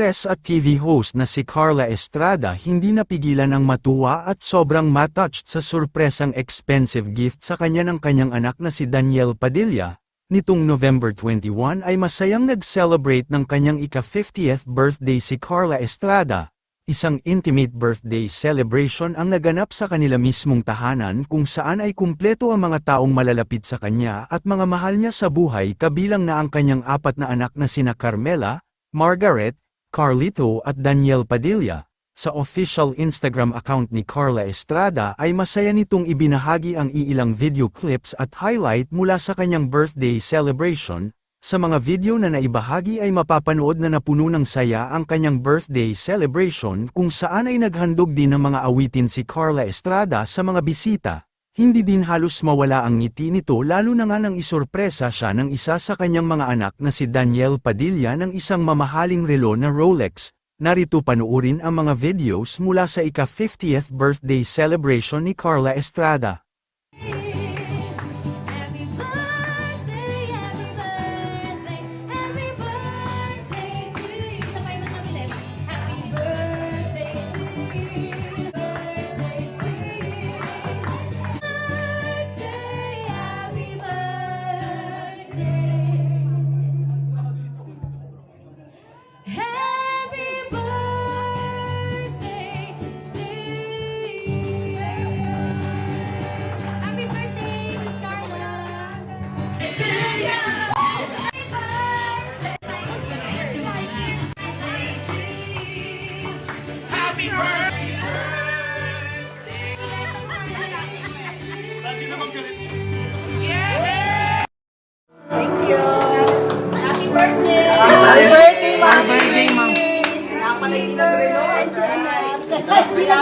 Aktres at TV host na si Carla Estrada hindi napigilan ang matuwa at sobrang matouched sa surpresang expensive gift sa kanya ng kanyang anak na si Daniel Padilla. Nitong November 21 ay masayang nag-celebrate ng kanyang ika-50th birthday si Carla Estrada. Isang intimate birthday celebration ang naganap sa kanila mismong tahanan kung saan ay kumpleto ang mga taong malalapit sa kanya at mga mahal niya sa buhay kabilang na ang kanyang apat na anak na sina Carmela, Margaret, Carlito at Daniel Padilla. Sa official Instagram account ni Carla Estrada ay masaya nitong ibinahagi ang iilang video clips at highlight mula sa kanyang birthday celebration. Sa mga video na naibahagi ay mapapanood na napuno ng saya ang kanyang birthday celebration kung saan ay naghandog din ng mga awitin si Carla Estrada sa mga bisita. Hindi din halos mawala ang ngiti nito lalo na nga nang isorpresa siya ng isa sa kanyang mga anak na si Daniel Padilla ng isang mamahaling relo na Rolex. Narito panoorin ang mga videos mula sa ika-50th birthday celebration ni Carla Estrada.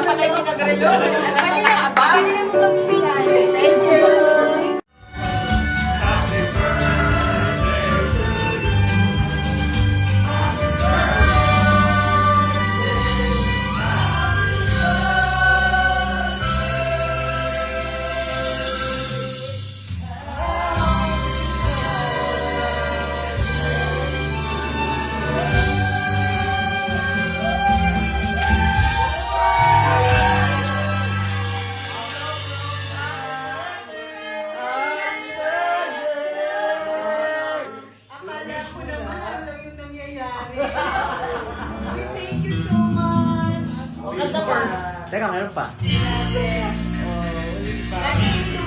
Pala hindi nagrelo. Teka, meron pa. Lagi yung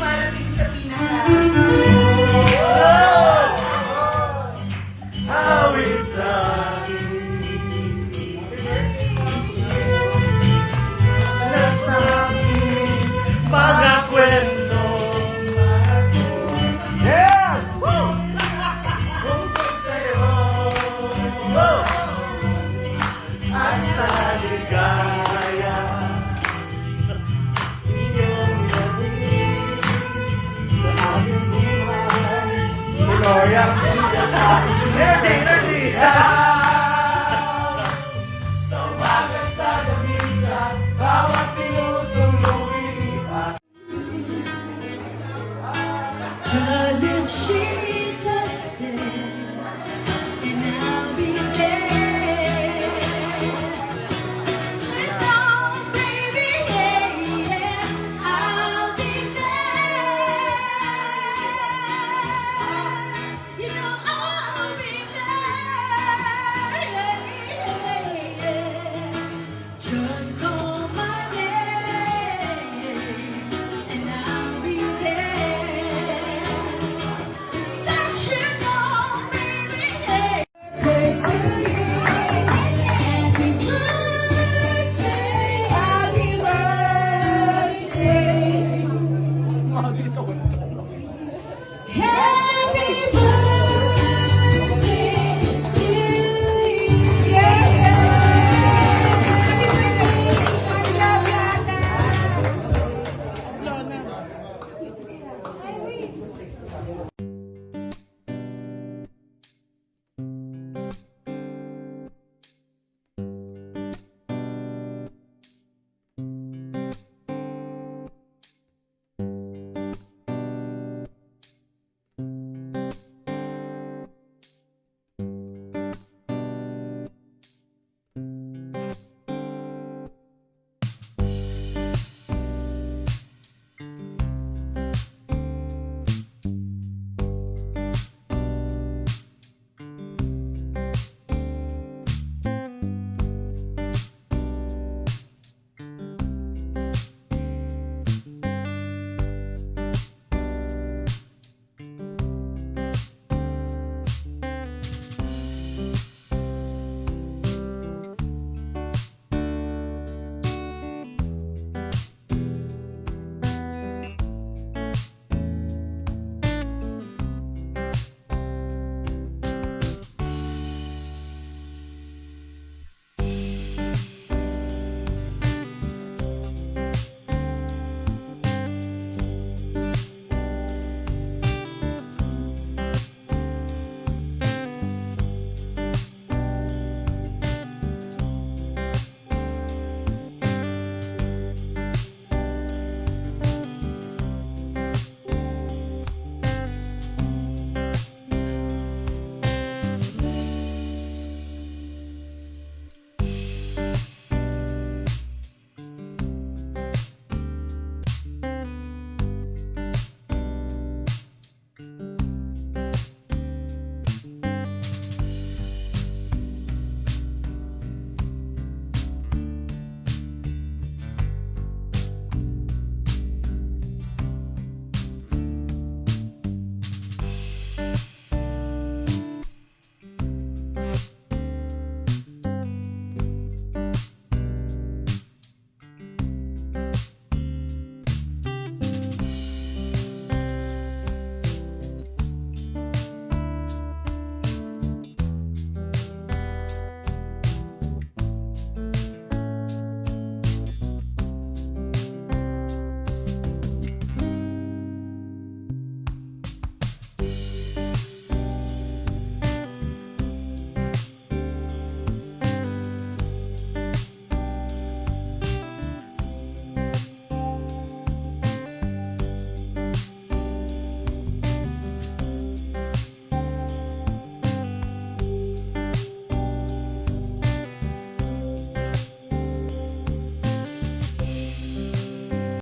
Energy, energy!